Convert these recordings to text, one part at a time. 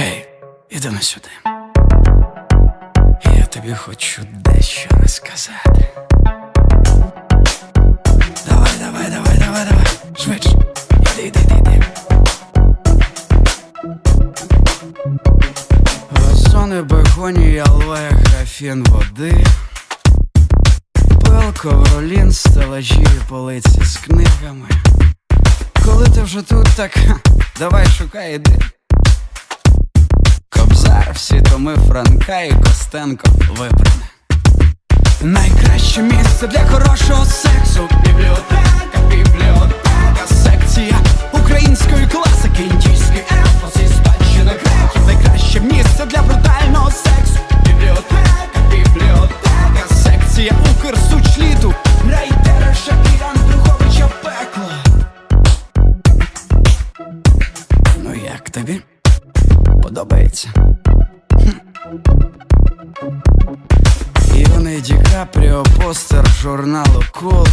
Гей, іди на сюди. Я тобі хочу дещо розказати. Давай, давай, давай, давай, давай. Швидше. Іди, іди, іди, іди. Вазони, бегонії, алоє, графін води. Пил, ковролін, стелажі полиці з книгами. Коли ти вже тут, так давай шукай іди. Кобзар, всі томи Франка і Костенко вибране. Найкраще місце для хорошого сексу. Бібліотека, бібліотека, секція української класики, індійський епос і спадщина греків. Найкраще місце для брутального сексу. Бібліотека, бібліотека, секція Укрсучліту, Райдереша і Андруховича пекло. Ну як тобі? Подобається? Юний Ді Капріо, постер журналу Кул.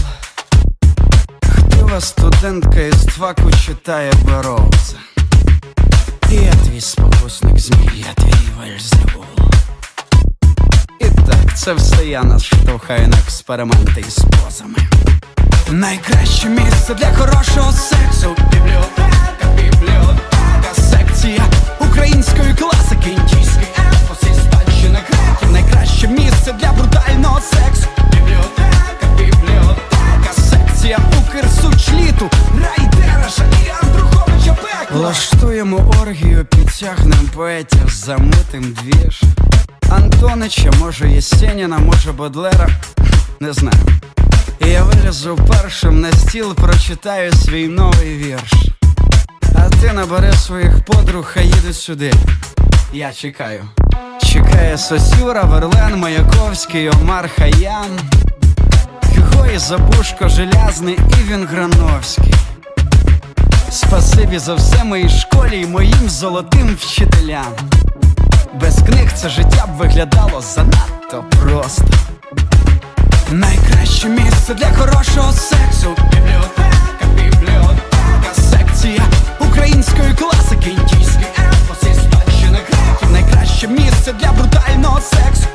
Хтива студентка із тваку читає Бероуза. І я твій спокусник змій, я твій Вельзевул. І так, це все я нас штовхаю на експерименти із позами. Найкраще місце для хорошого сексу. Бібліотека, Влаштуємо оргію, підтягнем поетів, замутим двіж. Антонича, може Єсеніна, може Бодлера, не знаю. І я вилізу першим на стіл, прочитаю свій новий вірш. А ти набери своїх подруг, хай їдуть сюди. Я чекаю. Чекає Сосюра, Верлен, Маяковський, Омар Хаям. Гой Забушко, Желязний і він Грановський. Спасибі за все моїй школі і моїм золотим вчителям. Без книг це життя б виглядало занадто просто. Найкраще місце для хорошого сексу. Бібліотека, бібліотека, секція української класики, індійський епос і спадщина греків. Найкраще місце для брутального сексу.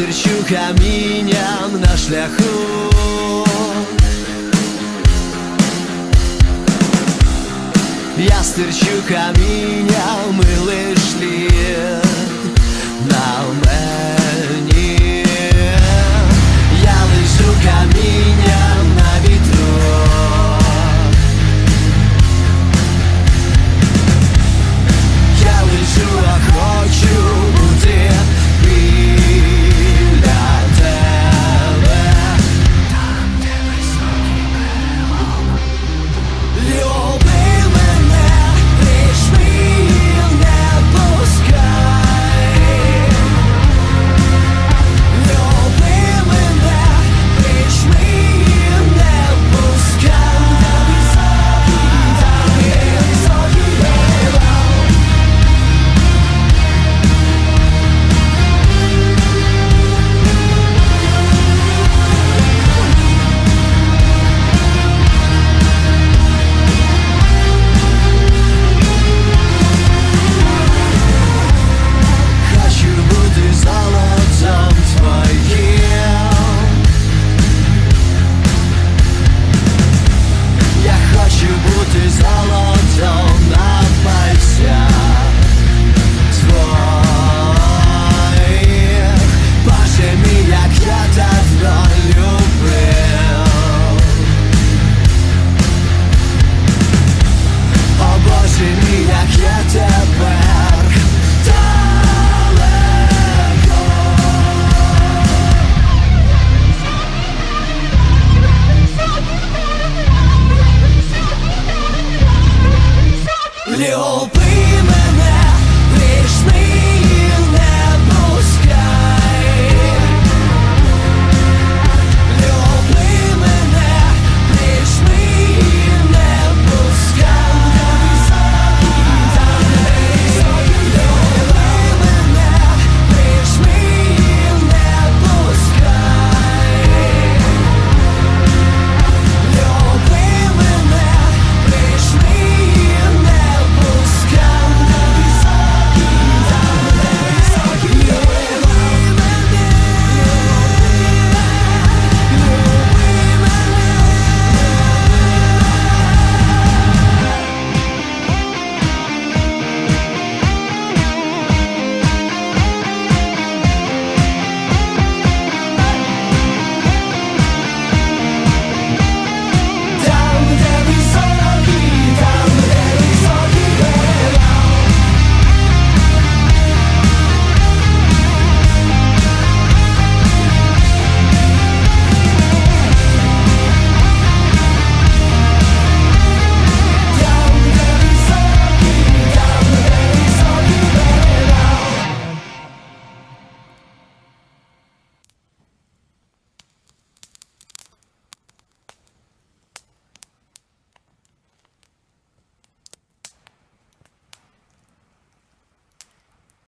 Я стирчу камінням на шляху. Я стирчу камінням ми лиш ліс 流